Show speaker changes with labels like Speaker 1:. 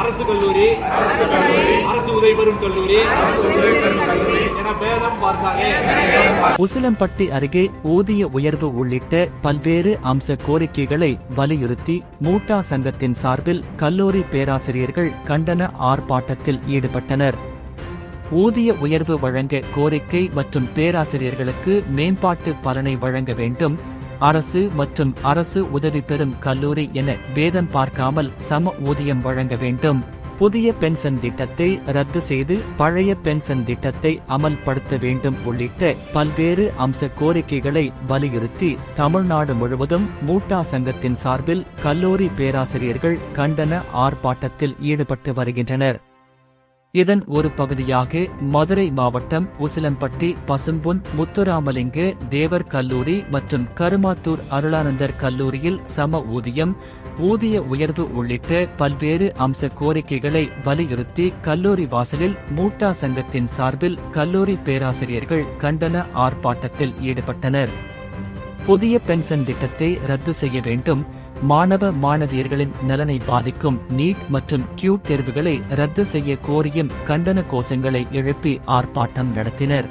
Speaker 1: அரசு கல்லூரி அரசு உதவி பெறும் கல்லூரி என பேதம்
Speaker 2: உசிலம்பட்டி அருகே ஊதிய உயர்வு உள்ளிட்ட பல்வேறு அம்ச கோரிக்கைகளை வலியுறுத்தி மூட்டா சங்கத்தின் சார்பில் கல்லூரி பேராசிரியர்கள் கண்டன ஆர்ப்பாட்டத்தில் ஈடுபட்டனர். ஊதிய உயர்வு வழங்க கோரிக்கை மற்றும் பேராசிரியர்களுக்கு மேம்பாட்டு பலனை வழங்க வேண்டும். அரசு மற்றும் அரசு உதவி பெறும் கல்லூரி என பேதம் பார்க்காமல் சம ஊதியம் வழங்க வேண்டும். புதிய பென்ஷன் திட்டத்தை ரத்து செய்து பழைய பென்ஷன் திட்டத்தை அமல்படுத்த வேண்டும் உள்ளிட்ட பல்வேறு அம்ச கோரிக்கைகளை வலியுறுத்தி தமிழ்நாடு முழுவதும் மூட்டா சங்கத்தின் சார்பில் கல்லூரி பேராசிரியர்கள் கண்டன ஆர்ப்பாட்டத்தில் ஈடுபட்டு வருகின்றனர். இதன் ஒரு பகுதியாக மதுரை மாவட்டம் உசிலம்பட்டி பசும்பொன் முத்துராமலிங்க தேவர் கல்லூரி மற்றும் கருமாத்தூர் அருளானந்தர் கல்லூரியில் சம ஊதியம் ஊதிய உயர்வு உள்ளிட்ட பல்வேறு அம்ச கோரிக்கைகளை வலியுறுத்தி கல்லூரி வாசலில் மூட்டா சங்கத்தின் சார்பில் கல்லூரி பேராசிரியர்கள் கண்டன ஆர்ப்பாட்டத்தில் ஈடுபட்டனர். புதிய பென்ஷன் திட்டத்தை ரத்து செய்ய வேண்டும் மாணவ மாணவியர்களின் நலனை பாதிக்கும் நீட் மற்றும் கியூ தேர்வுகளை ரத்து செய்ய கோரியும் கண்டன கோஷங்களை எழுப்பி ஆர்ப்பாட்டம் நடத்தினர்.